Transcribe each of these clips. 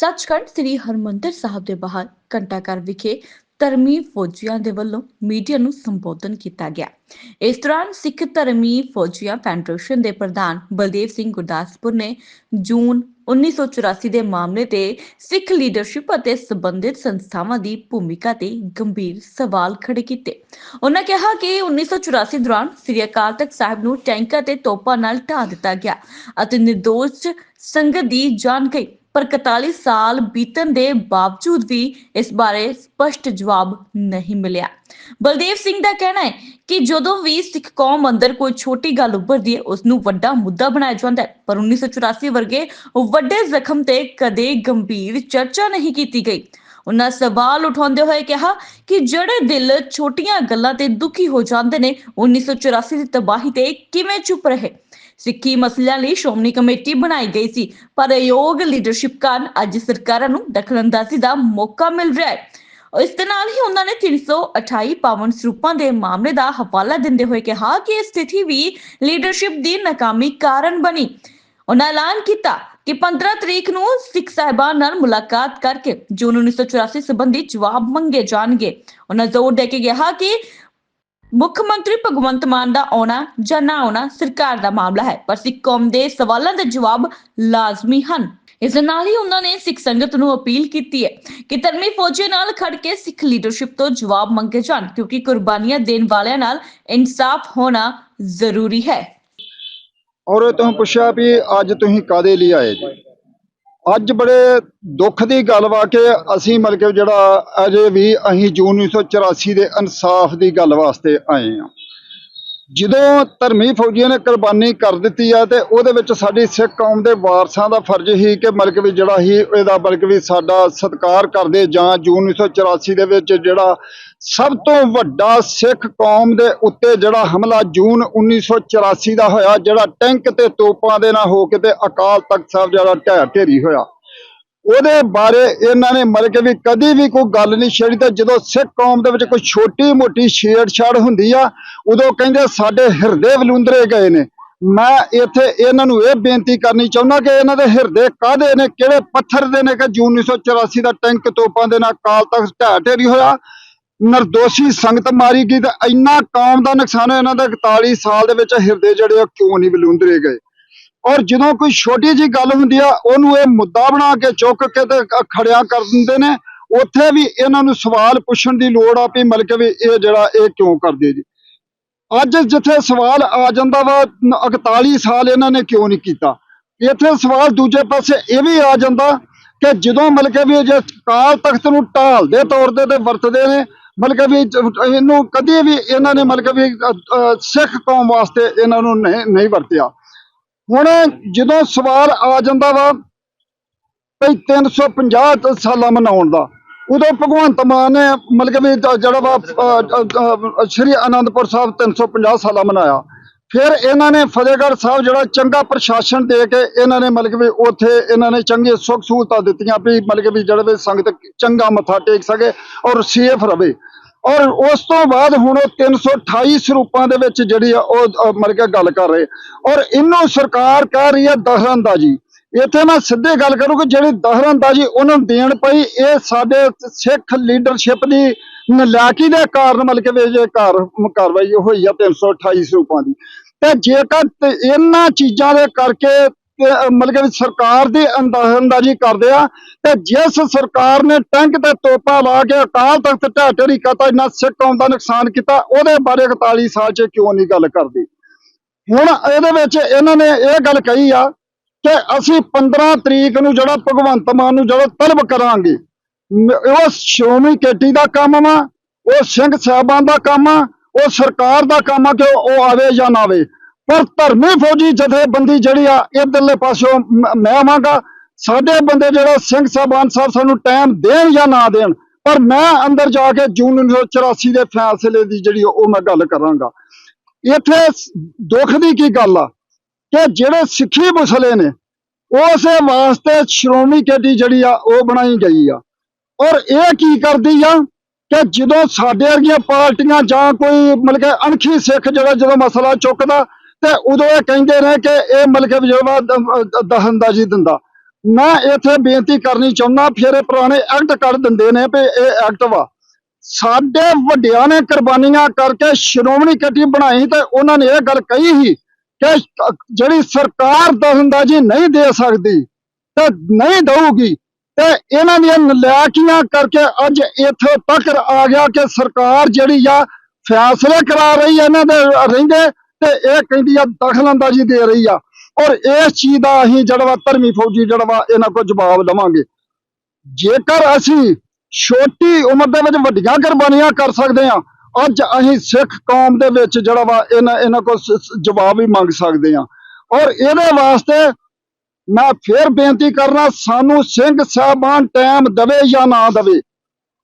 ਸੱਚਖੰਡ ਸ੍ਰੀ ਹਰਮੰਦਰ ਸਾਹਿਬ ਦੇ ਬਾਹਰ ਘੰਟਾਘਰ ਵਿਖੇ ਧਰਮੀ ਫੌਜੀਆਂ ਦੇ ਵੱਲੋਂ ਮੀਡੀਆ ਨੂੰ ਸੰਬੋਧਨ ਕੀਤਾ ਗਿਆ। ਇਸ ਦੌਰਾਨ ਸਿੱਖ ਧਰਮੀ ਫੌਜੀਆਂ ਫੈਡਰੇਸ਼ਨ ਦੇ ਪ੍ਰਧਾਨ ਬਲਦੇਵ ਸਿੰਘ ਗੁਰਦਾਸਪੁਰ ਨੇ ਜੂਨ 1984 ਦੇ ਮਾਮਲੇ ਤੇ ਸਿੱਖ ਲੀਡਰਸ਼ਿਪ ਅਤੇ ਸੰਬੰਧਿਤ ਸੰਸਥਾਵਾਂ ਦੀ ਭੂਮਿਕਾ ਤੇ ਗੰਭੀਰ ਸਵਾਲ ਖੜੇ ਕੀਤੇ। ਉਹਨਾਂ ਕਿਹਾ ਕਿ 1984 ਦੌਰਾਨ ਸ੍ਰੀ ਅਕਾਲ ਤਖਤ ਸਾਹਿਬ ਨੂੰ ਟੈਂਕਾਂ ਤੇ ਤੋਪਾਂ ਨਾਲ ਢਾ ਦਿੱਤਾ ਗਿਆ ਅਤੇ ਨਿਰਦੋਸ਼ ਸੰਗਤ ਦੀ ਜਾਨ ਗਈ। ਪਰ 41 ਸਾਲ ਬੀਤਣ ਦੇ ਬਾਵਜੂਦ ਵੀ ਇਸ ਬਾਰੇ ਸਪਸ਼ਟ ਜਵਾਬ ਨਹੀਂ ਮਿਲਿਆ। ਬਲਦੇਵ ਸਿੰਘ ਦਾ ਕਹਿਣਾ ਹੈ ਕਿ ਜਦੋਂ ਵੀ ਸਿੱਖ ਕੌਮ ਅੰਦਰ ਕੋਈ ਛੋਟੀ ਗੱਲ ਉੱਭਰਦੀ ਹੈ ਉਸ ਨੂੰ ਵੱਡਾ ਮੁੱਦਾ ਬਣਾਇਆ ਜਾਂਦਾ ਹੈ। ਪਰ 1984 ਵਰਗੇ ਵੱਡੇ ਜ਼ਖਮ ਤੇ ਕਦੇ ਗੰਭੀਰ ਚਰਚਾ ਨਹੀਂ ਕੀਤੀ ਗਈ। ਉਹਨਾਂ ਸਵਾਲ ਉਠਾਉਂਦੇ ਹੋਏ ਕਿਹਾ ਕਿ ਜਿਹੜੇ ਦਿਲ ਛੋਟੀਆਂ ਗੱਲਾਂ ਤੇ ਦੁਖੀ ਹੋ ਜਾਂਦੇ ਨੇ 1984 ਦੀ ਤਬਾਹੀ ਤੇ ਕਿਵੇਂ ਚੁੱਪ ਰਹੇ? ਸਿੱਖੀ ਮਸਲਿਆਂ ਲਈ ਸ਼੍ਰੋਮਣੀ ਕਮੇਟੀ ਬਣਾਈ ਗਈ ਸੀ, ਪਰ ਅਯੋਗ ਲੀਡਰਸ਼ਿਪ ਕਾਰਨ ਅੱਜ ਸਰਕਾਰਾਂ ਨੂੰ ਦਖਲਅੰਦਾਜ਼ੀ ਦਾ ਮੌਕਾ ਮਿਲ ਰਿਹਾ ਹੈ। ਇਸ ਦੇ ਨਾਲ ਹੀ ਉਹਨਾਂ ਨੇ 328 ਪਾਵਨ ਸਰੂਪਾਂ ਦੇ ਮਾਮਲੇ ਦਾ ਹਵਾਲਾ ਦਿੰਦੇ ਹੋਏ ਕਿਹਾ ਕਿ ਇਹ ਸਥਿਤੀ ਵੀ ਲੀਡਰਸ਼ਿਪ ਦੀ ਨਾਕਾਮੀ ਕਾਰਨ ਬਣੀ। ਉਹਨਾਂ ਐਲਾਨ ਕੀਤਾ ਕਿ 15 ਤਰੀਕ ਨੂੰ ਸਿੱਖ ਸਾਹਿਬਾਨ ਨਾਲ ਮੁਲਾਕਾਤ ਕਰਕੇ ਜੂਨ 1984 ਸੰਬੰਧੀ ਜਵਾਬ ਮੰਗੇ ਜਾਣਗੇ। ਉਹਨਾਂ ਜ਼ੋਰ ਦੇ ਕੇ ਕਿਹਾ ਕਿ ਮੁੱਖ ਮੰਤਰੀ ਭਗਵੰਤ ਮਾਨ ਦਾ ਆਉਣਾ ਜਾਂ ਨਾ ਆਉਣਾ ਸਰਕਾਰ ਦਾ ਮਾਮਲਾ ਹੈ, ਪਰ ਸਿੱਖ ਕੌਮ ਦੇ ਸਵਾਲਾਂ ਦੇ ਜਵਾਬ ਲਾਜ਼ਮੀ ਹਨ। ਇਸ ਦੇ ਨਾਲ ਹੀ ਉਹਨਾਂ ਨੇ ਸਿੱਖ ਸੰਗਤ ਨੂੰ ਅਪੀਲ ਕੀਤੀ ਹੈ ਕਿ ਧਰਮੀ ਫੌਜੀ ਨਾਲ ਖੜ ਕੇ ਸਿੱਖ ਲੀਡਰਸ਼ਿਪ ਤੋਂ ਜਵਾਬ ਮੰਗੇ ਜਾਣ, ਕਿਉਂਕਿ ਕੁਰਬਾਨੀਆਂ ਦੇਣ ਵਾਲਿਆਂ ਨਾਲ ਇਨਸਾਫ ਹੋਣਾ ਜ਼ਰੂਰੀ ਹੈ। ਔਰ ਤੁਸੀਂ ਪੁੱਛਿਆ ਵੀ ਅੱਜ ਤੁਸੀਂ ਕਾਦੇ ਲਈ ਆਏ ਜੀ? ਅੱਜ ਬੜੇ ਦੁੱਖ ਦੀ ਗੱਲ ਵਾ ਕਿ ਅਸੀਂ ਮਤਲਬ ਕਿ ਜਿਹੜਾ ਅਜੇ ਵੀ ਅਸੀਂ ਜੂਨ 1984 ਦੇ ਇਨਸਾਫ ਦੀ ਗੱਲ ਵਾਸਤੇ ਆਏ ਆ ਜਦੋਂ ਧਰਮੀ ਫੌਜੀਆਂ ਨੇ ਕੁਰਬਾਨੀ ਕਰ ਦਿੱਤੀ ਆ ਤੇ ਉਹਦੇ ਵਿੱਚ ਸਾਡੀ ਸਿੱਖ ਕੌਮ ਦੇ ਵਾਰਸਾਂ ਦਾ ਫਰਜ਼ ਹੀ ਕਿ ਮਤਲਬ ਵੀ ਜਿਹੜਾ ਹੀ ਇਹਦਾ ਮਤਲਬ ਵੀ ਸਾਡਾ ਸਤਿਕਾਰ ਕਰਦੇ ਜਾਂ ਜੂਨ 1984 ਦੇ ਵਿੱਚ ਜਿਹੜਾ ਸਭ ਤੋਂ ਵੱਡਾ ਸਿੱਖ ਕੌਮ ਦੇ ਉੱਤੇ ਜਿਹੜਾ ਹਮਲਾ ਜੂਨ 1984 ਦਾ ਹੋਇਆ, ਜਿਹੜਾ ਟੈਂਕ ਤੇ ਤੋਪਾਂ ਦੇ ਨਾਲ ਹੋ ਕੇ ਤੇ ਅਕਾਲ ਤਖਤ ਸਾਹਿਬ ਜਿਹੜਾ ਢਹਿ ਢੇਰੀ ਹੋਇਆ। ਉਹਦੇ ਬਾਰੇ ਇਹਨਾਂ ਨੇ ਮਤਲਬ ਕਿ ਵੀ ਕਦੀ ਵੀ ਕੋਈ ਗੱਲ ਨਹੀਂ ਛੇੜੀ ਤੇ ਜਦੋਂ ਸਿੱਖ ਕੌਮ ਦੇ ਵਿੱਚ ਕੋਈ ਛੋਟੀ ਮੋਟੀ ਛੇੜਛਾੜ ਹੁੰਦੀ ਆ, ਉਦੋਂ ਕਹਿੰਦੇ ਸਾਡੇ ਹਿਰਦੇ ਵਲੂੰਦਰੇ ਗਏ ਨੇ। ਮੈਂ ਇੱਥੇ ਇਹਨਾਂ ਨੂੰ ਇਹ ਬੇਨਤੀ ਕਰਨੀ ਚਾਹੁੰਦਾ ਕਿ ਇਹਨਾਂ ਦੇ ਹਿਰਦੇ ਕਾਦੇ ਨੇ, ਕਿਹੜੇ ਪੱਥਰ ਦੇ ਨੇ ਕਿ ਜੂਨ 1984 ਦਾ ਟੈਂਕ ਤੋਪਾਂ ਦੇ ਨਾਲ ਕਾਲ ਤਖਤ ਢਹਿ ਢੇਰੀ ਹੋਇਆ। ਨਿਰਦੋਸ਼ੀ ਸੰਗਤ ਮਾਰੀ ਗਈ ਤੇ ਇੰਨਾ ਕੌਮ ਦਾ ਨੁਕਸਾਨ ਇਹਨਾਂ ਦਾ 41 ਸਾਲ ਦੇ ਵਿੱਚ ਹਿਰਦੇ ਜਿਹੜੇ ਉਹ ਕਿਉਂ ਨਹੀਂ ਬਲੂੰਦਰੇ ਗਏ? ਔਰ ਜਦੋਂ ਕੋਈ ਛੋਟੀ ਜੀ ਗੱਲ ਹੁੰਦੀ ਆ, ਉਹਨੂੰ ਇਹ ਮੁੱਦਾ ਬਣਾ ਕੇ ਚੁੱਕ ਕੇ ਤੇ ਖੜਿਆ ਕਰ ਦਿੰਦੇ ਨੇ, ਉੱਥੇ ਵੀ ਇਹਨਾਂ ਨੂੰ ਸਵਾਲ ਪੁੱਛਣ ਦੀ ਲੋੜ ਆ ਵੀ ਮਤਲਬ ਕਿ ਵੀ ਇਹ ਜਿਹੜਾ ਇਹ ਕਿਉਂ ਕਰਦੇ ਜੀ। ਅੱਜ ਜਿੱਥੇ ਸਵਾਲ ਆ ਜਾਂਦਾ ਵਾ, ਨ- 41 ਸਾਲ ਇਹਨਾਂ ਨੇ ਕਿਉਂ ਨਹੀਂ ਕੀਤਾ? ਇੱਥੇ ਸਵਾਲ ਦੂਜੇ ਪਾਸੇ ਇਹ ਵੀ ਆ ਜਾਂਦਾ ਕਿ ਜਦੋਂ ਮਤਲਬ ਕਿ ਵੀ ਜੇ ਕਾਲ ਤਖਤ ਨੂੰ ਢਾਲ ਦੇ ਤੌਰ ਤੇ ਵਰਤਦੇ ਨੇ, ਮਤਲਬ ਕਿ ਵੀ ਇਹਨੂੰ ਕਦੇ ਵੀ ਇਹਨਾਂ ਨੇ ਮਤਲਬ ਕਿ ਵੀ ਸਿੱਖ ਕੌਮ ਵਾਸਤੇ ਇਹਨਾਂ ਨੂੰ ਨਹੀਂ ਵਰਤਿਆ। ਹੁਣ ਜਦੋਂ ਸਵਾਲ ਆ ਜਾਂਦਾ ਵਾ ਭਈ 350 ਸਾਲਾਂ ਮਨਾਉਣ ਦਾ, ਉਦੋਂ ਭਗਵੰਤ ਮਾਨ ਨੇ ਮਤਲਬ ਕਿ ਵੀ ਜਿਹੜਾ ਵਾ ਸ਼੍ਰੀ ਅਨੰਦਪੁਰ ਸਾਹਿਬ 350 ਸਾਲਾਂ ਮਨਾਇਆ। ਫਿਰ ਇਹਨਾਂ ਨੇ ਫਤਿਹਗੜ੍ਹ ਸਾਹਿਬ ਜਿਹੜਾ ਚੰਗਾ ਪ੍ਰਸ਼ਾਸਨ ਦੇ ਕੇ ਇਹਨਾਂ ਨੇ ਮਤਲਬ ਕਿ ਵੀ ਉੱਥੇ ਇਹਨਾਂ ਨੇ ਚੰਗੇ ਸੁੱਖ ਸਹੂਲਤਾਂ ਦਿੱਤੀਆਂ ਵੀ ਮਤਲਬ ਕਿ ਵੀ ਜਿਹੜੇ ਵੀ ਸੰਗਤ ਚੰਗਾ ਮੱਥਾ ਟੇਕ ਸਕੇ ਔਰ ਸੇਫ ਰਵੇ ਔਰ ਉਸ ਤੋਂ ਬਾਅਦ ਹੁਣ ਉਹ 328 ਸਰੂਪਾਂ ਦੇ ਵਿੱਚ ਜਿਹੜੀ ਆ ਉਹ ਅ, ਮਤਲਬ ਕਿ ਗੱਲ ਕਰ ਰਹੇ। ਔਰ ਇਹਨੂੰ ਸਰਕਾਰ ਕਹਿ ਰਹੀ ਹੈ ਦਖਲਅੰਦਾਜ਼ੀ ਇੱਥੇ ਮੈਂ ਸਿੱਧੇ ਗੱਲ ਕਰੂੰ ਕਿ ਜਿਹੜੀ ਦਖਲਅੰਦਾਜ਼ੀ ਉਹਨਾਂ ਨੂੰ ਦੇਣ ਪਈ ਇਹ ਸਾਡੇ ਸਿੱਖ ਲੀਡਰਸ਼ਿਪ ਦੀ ਨਲਾਇਕੀ ਦੇ ਕਾਰਨ ਮਤਲਬ ਕਿ ਜੇ ਇਹ ਕਾਰਵਾਈ ਹੋਈ ਆ 328 ਸਰੂਪਾਂ ਦੀ। ਤੇ ਜੇਕਰ ਇਹਨਾਂ ਚੀਜ਼ਾਂ ਦੇ ਕਰਕੇ ਮਤਲਬ ਕਿ ਸਰਕਾਰ ਦੀ ਅੰਦਾਜ਼ੀ ਕਰਦੇ ਆ ਤੇ ਜਿਸ ਸਰਕਾਰ ਨੇ ਟੈਂਕ ਤੇ ਤੋਪਾ ਲਾ ਕੇ ਅਕਾਲ ਤਖਤ ਢਹਿ ਢੇਰੀ ਕਰਤਾ, ਇੰਨਾ ਸਿੱਖ ਕੌਮ ਦਾ ਨੁਕਸਾਨ ਕੀਤਾ, ਉਹਦੇ ਬਾਰੇ 41 ਸਾਲ 'ਚ ਕਿਉਂ ਨਹੀਂ ਗੱਲ ਕਰਦੀ? ਹੁਣ ਇਹਦੇ ਵਿੱਚ ਇਹਨਾਂ ਨੇ ਇਹ ਗੱਲ ਕਹੀ ਆ ਕਿ ਅਸੀਂ 15 ਤਰੀਕ ਨੂੰ ਜਿਹੜਾ ਭਗਵੰਤ ਮਾਨ ਨੂੰ ਜਿਹੜਾ ਤਲਬ ਕਰਾਂਗੇ ਉਹ ਸ਼੍ਰੋਮਣੀ ਕੇਟੀ ਦਾ ਕੰਮ ਵਾ, ਉਹ ਸਿੰਘ ਸਾਹਿਬਾਨ ਦਾ ਕੰਮ ਆ, ਉਹ ਸਰਕਾਰ ਦਾ ਕੰਮ ਆ ਕਿ ਉਹ ਆਵੇ ਜਾਂ ਨਾ ਆਵੇ। ਪਰ ਧਰਮੀ ਫੌਜੀ ਜਥੇਬੰਦੀ ਜਿਹੜੀ ਆ ਇਧਰਲੇ ਪਾਸਿਓਂ ਮ- ਮੈਂ ਆਵਾਂਗਾ। ਸਾਡੇ ਬੰਦੇ ਜਿਹੜਾ ਸਿੰਘ ਸਾਹਿਬਾਨ ਸਾਹਿਬ ਸਾਨੂੰ ਟਾਈਮ ਦੇਣ ਜਾਂ ਨਾ ਦੇਣ, ਪਰ ਮੈਂ ਅੰਦਰ ਜਾ ਕੇ ਜੂਨ 1984 ਦੇ ਫੈਸਲੇ ਦੀ ਜਿਹੜੀ ਉਹ ਮੈਂ ਗੱਲ ਕਰਾਂਗਾ। ਇੱਥੇ ਦੁੱਖ ਦੀ ਕੀ ਗੱਲ ਆ ਕਿ ਜਿਹੜੇ ਸਿੱਖੀ ਮਸਲੇ ਨੇ, ਉਸੇ ਵਾਸਤੇ ਸ਼੍ਰੋਮਣੀ ਕਮੇਟੀ ਜਿਹੜੀ ਆ, ਉਹ ਬਣਾਈ ਗਈ ਆ। ਔਰ ਇਹ ਕੀ ਕਰਦੀ ਆ ਕਿ ਜਦੋਂ ਸਾਡੇ ਵਰਗੀਆਂ ਪਾਰਟੀਆਂ ਜਾਂ ਕੋਈ ਮਤਲਬ ਕਿ ਅਣਖੀ ਸਿੱਖ ਜਿਹੜਾ ਜਦੋਂ ਮਸਲਾ ਚੁੱਕਦਾ ਤੇ ਉਦੋਂ ਇਹ ਕਹਿੰਦੇ ਨੇ ਕਿ ਇਹ ਮਤਲਬ ਕਿ ਜਿਹੜਾ ਦਹੰਦਾਜੀ ਦਿੰਦਾ। ਮੈਂ ਇੱਥੇ ਬੇਨਤੀ ਕਰਨੀ ਚਾਹੁੰਦਾ, ਫਿਰ ਇਹ ਪੁਰਾਣੇ ਐਕਟ ਕੱਢ ਦਿੰਦੇ ਨੇ ਵੀ ਇਹ ਐਕਟ ਵਾ। ਸਾਡੇ ਵੱਡਿਆਂ ਨੇ ਕੁਰਬਾਨੀਆਂ ਕਰਕੇ ਸ਼੍ਰੋਮਣੀ ਕਮੇਟੀ ਬਣਾਈ ਤੇ ਉਹਨਾਂ ਨੇ ਇਹ ਗੱਲ ਕਹੀ ਸੀ ਕਿ ਜਿਹੜੀ ਸਰਕਾਰ ਦਖਲਅੰਦਾਜ਼ੀ ਨਹੀਂ ਦੇ ਸਕਦੀ ਤੇ ਨਹੀਂ ਦਊਗੀ, ਤੇ ਇਹਨਾਂ ਦੀਆਂ ਨਲਾਇਕੀਆਂ ਕਰਕੇ ਅੱਜ ਇੱਥੇ ਤੱਕ ਆ ਗਿਆ ਕਿ ਸਰਕਾਰ ਜਿਹੜੀ ਆ ਫੈਸਲੇ ਕਰਾ ਰਹੀ ਆ, ਇਹਨਾਂ ਦੇ ਰਹਿੰਦੇ ਤੇ ਇਹ ਕਹਿੰਦੀ ਆ ਦਖਲਅੰਦਾਜ਼ੀ ਦੇ ਰਹੀ ਆ। ਔਰ ਇਸ ਚੀਜ਼ ਦਾ ਅਸੀਂ ਜਿਹੜਾ ਵਾ ਧਰਮੀ ਫੌਜੀ ਜਿਹੜਾ ਵਾ ਇਹਨਾਂ ਕੋਲ ਜਵਾਬ ਲਵਾਂਗੇ ਜੇਕਰ ਅਸੀਂ ਛੋਟੀ ਉਮਰ ਦੇ ਵਿੱਚ ਵੱਡੀਆਂ ਕੁਰਬਾਨੀਆਂ ਕਰ ਸਕਦੇ ਆ ਅੱਜ ਅਸੀਂ ਸਿੱਖ ਕੌਮ ਦੇ ਵਿੱਚ ਜਿਹੜਾ ਵਾ ਇਹਨਾਂ ਇਹਨਾਂ ਕੋਲ ਜਵਾਬ ਹੀ ਮੰਗ ਸਕਦੇ ਆ ਔਰ ਇਹਦੇ ਵਾਸਤੇ ਮੈਂ ਫੇਰ ਬੇਨਤੀ ਕਰਨਾ, ਸਾਨੂੰ ਸਿੰਘ ਸਾਹਿਬਾਨ ਟਾਈਮ ਦਵੇ ਜਾਂ ਨਾ ਦਵੇ।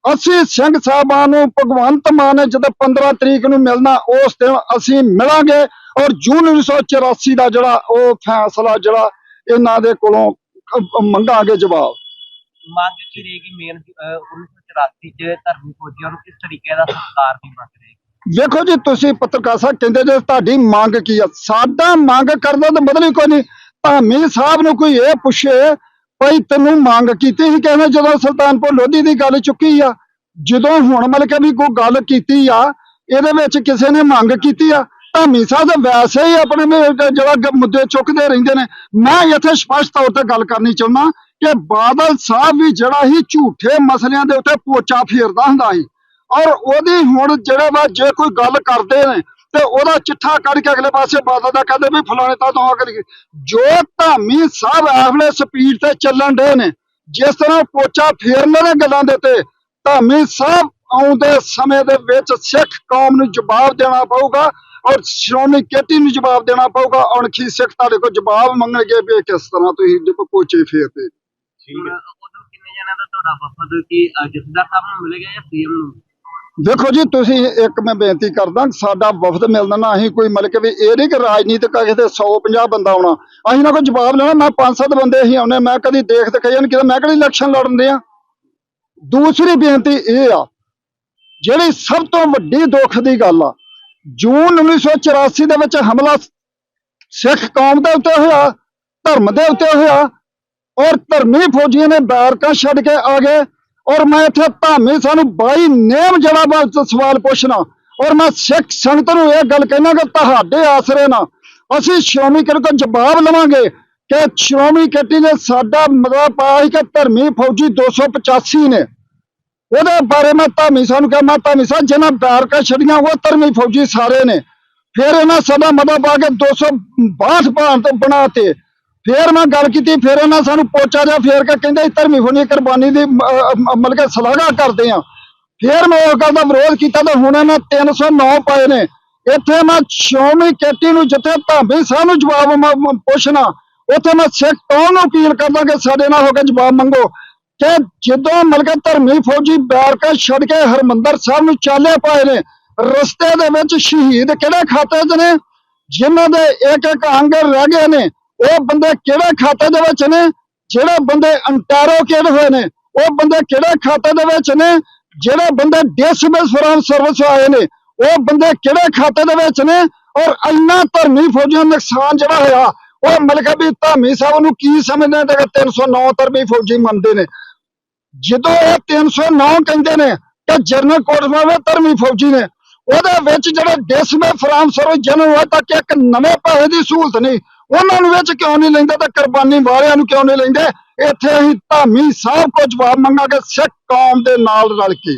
ਅਸੀਂ ਸਿੰਘ ਸਾਹਿਬਾਨ ਨੂੰ ਭਗਵੰਤ ਮਾਨ ਨੇ ਜਦੋਂ 15 ਤਰੀਕ ਨੂੰ ਮਿਲਣਾ ਉਸ ਦਿਨ ਅਸੀਂ ਮਿਲਾਂਗੇ ਔਰ ਜੂਨ 1984 ਦਾ ਜਿਹੜਾ ਉਹ ਫੈਸਲਾ ਜਿਹੜਾ ਇਹਨਾਂ ਦੇ ਕੋਲੋਂ ਮੰਗਾਂਗੇ ਜਵਾਬ। ਮੰਗ ਕੀ ਰਹੇਗੀ ਮੇਨ 1984 ਚ ਧਰਮੀ ਫੌਜੀਆਂ ਨੂੰ ਕਿਸ ਤਰੀਕੇ ਦਾ ਸੰਸਕਾਰ ਦੀ ਮੰਗ ਰਹੇਗੀ? ਵੇਖੋ ਜੀ ਤੁਸੀਂ ਪੱਤਰਕਾਰ ਸਾਹਿਬ ਕਹਿੰਦੇ ਜੇ ਤੁਹਾਡੀ ਮੰਗ ਕੀ ਆ? ਸਾਡਾ ਮੰਗ ਕਰਦਾ ਤਾਂ ਮਤਲਬ ਹੀ ਕੋਈ ਨਹੀਂ। ਧਾਮੀ ਸਾਹਿਬ ਨੂੰ ਕੋਈ ਇਹ ਪੁੱਛੇ ਭਾਈ ਤੈਨੂੰ ਮੰਗ ਕੀਤੀ ਸੀ ਕਹਿੰਦੇ ਜਦੋਂ ਸੁਲਤਾਨਪੁਰ ਲੋਧੀ ਦੀ ਗੱਲ ਚੁੱਕੀ ਆ, ਜਦੋਂ ਹੁਣ ਮਤਲਬ ਕਿ ਵੀ ਕੋਈ ਗੱਲ ਕੀਤੀ ਆ, ਇਹਦੇ ਵਿੱਚ ਕਿਸੇ ਨੇ ਮੰਗ ਕੀਤੀ ਆ, ਧਾਮੀ ਸਾਹਿਬ ਵੈਸੇ ਹੀ ਆਪਣੇ ਜਿਹੜਾ ਮੁੱਦੇ ਚੁੱਕਦੇ ਰਹਿੰਦੇ ਨੇ। ਮੈਂ ਇੱਥੇ ਸਪਸ਼ਟ ਤੌਰ ਤੇ ਗੱਲ ਕਰਨੀ ਚਾਹੁੰਦਾ ਕਿ ਬਾਦਲ ਸਾਹਿਬ ਵੀ ਜਿਹੜਾ ਹੀ ਝੂਠੇ ਮਸਲਿਆਂ ਦੇ ਉੱਤੇ ਪੋਚਾ ਫੇਰਦਾ ਹੁੰਦਾ ਸੀ। ਔਰ ਉਹਦੀ ਹੁਣ ਜਿਹੜਾ ਵਾ, ਜੇ ਕੋਈ ਗੱਲ ਕਰਦੇ ਨੇ ਤੇ ਉਹਦਾ ਚਿੱਠਾ ਕੱਢ ਕੇ ਅਗਲੇ ਪਾਸੇ ਬਾਦਲ ਦਾ ਕਹਿੰਦੇ ਵੀ ਫਲਾਣੇ ਤਾਂ ਤੋਂ ਕਰੀ ਜੋ ਧਾਮੀ ਸਾਹਿਬ ਐਵਲੇ ਸਪੀਡ ਤੇ ਚੱਲਣ ਦੇ ਨੇ, ਜਿਸ ਤਰ੍ਹਾਂ ਪੋਚਾ ਫੇਰਨ ਦੇ ਗੱਲਾਂ ਦੇ ਤੇ ਧਾਮੀ ਸਾਹਿਬ ਆਉਂਦੇ ਸਮੇਂ ਦੇ ਵਿੱਚ ਸਿੱਖ ਕੌਮ ਨੂੰ ਜਵਾਬ ਦੇਣਾ ਪਊਗਾ ਔਰ ਸ਼੍ਰੋਮਣੀ ਕੇਟੀ ਨੂੰ ਜਵਾਬ ਦੇਣਾ ਪਊਗਾ। ਅਣਖੀ ਸਿੱਖ ਤੁਹਾਡੇ ਕੋਲ ਜਵਾਬ ਮੰਗਣਗੇ ਵੀ ਇਹ ਕਿਸ ਤਰ੍ਹਾਂ ਤੁਸੀਂ ਪੋਚੇ ਫੇਰਦੇ। ਉਦੋਂ ਕਿੰਨੇ ਜਣਿਆਂ ਦਾ ਤੁਹਾਡਾ ਵਫਦ ਕੀ ਜਥੇਦਾਰ ਸਾਹਿਬ ਨੂੰ ਮਿਲੇਗਾ ਜਾਂ ਸੀਐਮ ਨੂੰ? ਦੇਖੋ ਜੀ, ਤੁਸੀਂ ਇੱਕ ਮੈਂ ਬੇਨਤੀ ਕਰਦਾ, ਸਾਡਾ ਵਫਦ ਮਿਲਣਾ ਨਾ ਅਸੀਂ ਕੋਈ ਮਤਲਬ ਕਿ ਵੀ ਇਹ ਨਹੀਂ ਕਿ ਰਾਜਨੀਤਿਕ ਆ ਕਿਤੇ 150 ਬੰਦਾ ਆਉਣਾ। ਅਸੀਂ ਨਾ ਕੋਈ ਜਵਾਬ ਲੈਣਾ, ਮੈਂ ਪੰਜ ਸੱਤ ਬੰਦੇ ਹੀ ਆਉਣੇ ਮੈਂ ਕਦੀ ਦੇਖ ਤੇ ਕਹੀ ਕਿ ਮੈਂ ਕਿਹੜੀ ਇਲੈਕਸ਼ਨ ਲੜਨ ਦੇ ਆ। ਦੂਸਰੀ ਬੇਨਤੀ ਇਹ ਆ, ਜਿਹੜੀ ਸਭ ਤੋਂ ਵੱਡੀ ਦੁੱਖ ਦੀ ਗੱਲ ਆ, ਜੂਨ 1984 ਦੇ ਵਿੱਚ ਹਮਲਾ ਸਿੱਖ ਕੌਮ ਦੇ ਉੱਤੇ ਹੋਇਆ, ਧਰਮ ਦੇ ਉੱਤੇ ਹੋਇਆ, ਔਰ ਧਰਮੀ ਫੌਜੀਆਂ ਨੇ ਬੈਰਕਾਂ ਛੱਡ ਕੇ ਆ ਗਏ ਔਰ ਮੈਂ ਇੱਥੇ ਧਾਮੀ ਸਾਨੂੰ ਬਾਈ ਨੇਮ ਜਿਹੜਾ ਵਾ ਸਵਾਲ ਪੁੱਛਣਾ। ਔਰ ਮੈਂ ਸਿੱਖ ਸੰਗਤ ਨੂੰ ਇਹ ਗੱਲ ਕਹਿਣਾ ਕਿ ਤੁਹਾਡੇ ਆਸਰੇ ਨਾਲ ਅਸੀਂ ਸ਼੍ਰੋਮਣੀ ਕਮੇਟੀ ਕੋਲ ਜਵਾਬ ਲਵਾਂਗੇ ਕਿ ਸ਼੍ਰੋਮਣੀ ਕਮੇਟੀ ਨੇ ਸਾਡਾ ਮਤਲਬ ਪਾਇਆ ਸੀ ਕਿ ਧਰਮੀ ਫੌਜੀ 285 ਨੇ। ਉਹਦੇ ਬਾਰੇ ਮੈਂ ਧਾਮੀ ਸਾਨੂੰ ਨੂੰ ਕਿਹਾ, ਮੈਂ ਧਾਮੀ ਸਾਹਿਬ ਜਿਹਨਾਂ ਬੈਰਕਾਂ ਛੱਡੀਆਂ, ਉਹ ਧਰਮੀ ਫੌਜੀ ਸਾਰੇ ਨੇ। ਫਿਰ ਇਹਨਾਂ ਸਾਡਾ ਮਦਦ ਪਾ ਕੇ 262 ਭਾਂ ਤੋਂ ਬਣਾਤੇ ਫੇਰ ਮੈਂ ਗੱਲ ਕੀਤੀ, ਫਿਰ ਇਹਨਾਂ ਸਾਨੂੰ ਪੋਚਾ ਜਿਹਾ ਫੇਰ ਕੇ ਕਹਿੰਦੇ ਧਰਮੀ ਫੁਨੀ ਕੁਰਬਾਨੀ ਦੀ ਮਤਲਬ ਕਿ ਸਲਾਘਾ ਕਰਦੇ ਆ ਫੇਰ ਮੈਂ ਉਸ ਗੱਲ ਦਾ ਵਿਰੋਧ ਕੀਤਾ ਤਾਂ ਹੁਣ ਇਹਨਾਂ 309 ਪਾਏ ਨੇ। ਇੱਥੇ ਮੈਂ ਸ਼੍ਰੋਮਣੀ ਕੇਟੀ ਨੂੰ ਜਿੱਥੇ ਧਾਮੀ ਸਾਹਿਬ ਨੂੰ ਜਵਾਬ ਪੁੱਛਣਾ, ਉੱਥੇ ਮੈਂ ਸਿੱਖ ਕੌਮ ਨੂੰ ਅਪੀਲ ਕਰਦਾ ਕਿ ਸਾਡੇ ਨਾਲ ਹੋ ਕੇ ਜਵਾਬ ਮੰਗੋ। ਕਿ ਜਦੋਂ ਮਤਲਬ ਕਿ ਧਰਮੀ ਫੌਜੀ ਬੈਰਕਾ ਛੱਡ ਕੇ ਹਰਮੰਦਰ ਸਾਹਿਬ ਨੂੰ ਚਾਲੇ ਪਾਏ ਨੇ, ਰਸਤੇ ਦੇ ਵਿੱਚ ਸ਼ਹੀਦ ਕਿਹੜੇ ਖਾਤੇ 'ਚ ਨੇ? ਜਿਨ੍ਹਾਂ ਦੇ ਇੱਕ ਇੱਕ ਅੰਗ ਰਹਿ ਗਏ ਨੇ। ਉਹ ਬੰਦੇ ਕਿਹੜੇ ਖਾਤੇ ਦੇ ਵਿੱਚ ਨੇ? ਜਿਹੜੇ ਬੰਦੇ ਅੰਟੈਰੋਕੇਟ ਹੋਏ ਨੇ, ਉਹ ਬੰਦੇ ਕਿਹੜੇ ਖਾਤੇ ਦੇ ਵਿੱਚ ਨੇ? ਜਿਹੜੇ ਬੰਦੇ ਡਿਸਮਿਸ ਫਰਮ ਸਰਵਿਸ ਆਏ ਨੇ, ਉਹ ਬੰਦੇ ਕਿਹੜੇ ਖਾਤੇ ਦੇ ਵਿੱਚ ਨੇ? ਔਰ ਇੰਨਾ ਧਰਮੀ ਫੌਜੀਆਂ ਨੁਕਸਾਨ ਜਿਹੜਾ ਹੋਇਆ, ਉਹ ਮਤਲਬ ਵੀ ਧਾਮੀ ਸਾਹਿਬ ਨੂੰ ਕੀ ਸਮਝਦੇ ਨੇ ਕਿ 309 ਧਰਮੀ ਫੌਜੀ ਮੰਨਦੇ ਨੇ? ਜਦੋਂ ਇਹ 309 ਕਹਿੰਦੇ ਨੇ ਕਿ ਜਰਨਲ ਕੋਟਸਮਾਵੇ ਧਰਮੀ ਫੌਜੀ ਨੇ, ਉਹਦੇ ਵਿੱਚ ਜਿਹੜਾ ਡਿਸਮੇ ਫਰਾਮ ਸਰਵਿਸ ਜਿਹਨਾਂ ਹੋਇਆ ਤੱਕ ਇੱਕ ਨਵੇਂ ਪੈਸੇ ਦੀ ਸਹੂਲਤ ਨਹੀਂ ਉਹਨਾਂ ਨੂੰ ਵਿੱਚ ਕਿਉਂ ਨਹੀਂ ਲੈਂਦੇ ਤੇ ਕੁਰਬਾਨੀ ਵਾਲਿਆਂ ਨੂੰ ਕਿਉਂ ਨਹੀਂ ਲੈਂਦੇ? ਇੱਥੇ ਅਸੀਂ ਧਾਮੀ ਸਾਹਿਬ ਕੋ ਜਵਾਬ ਮੰਗਾਂਗੇ ਸਿੱਖ ਕੌਮ ਦੇ ਨਾਲ ਰਲ ਕੇ।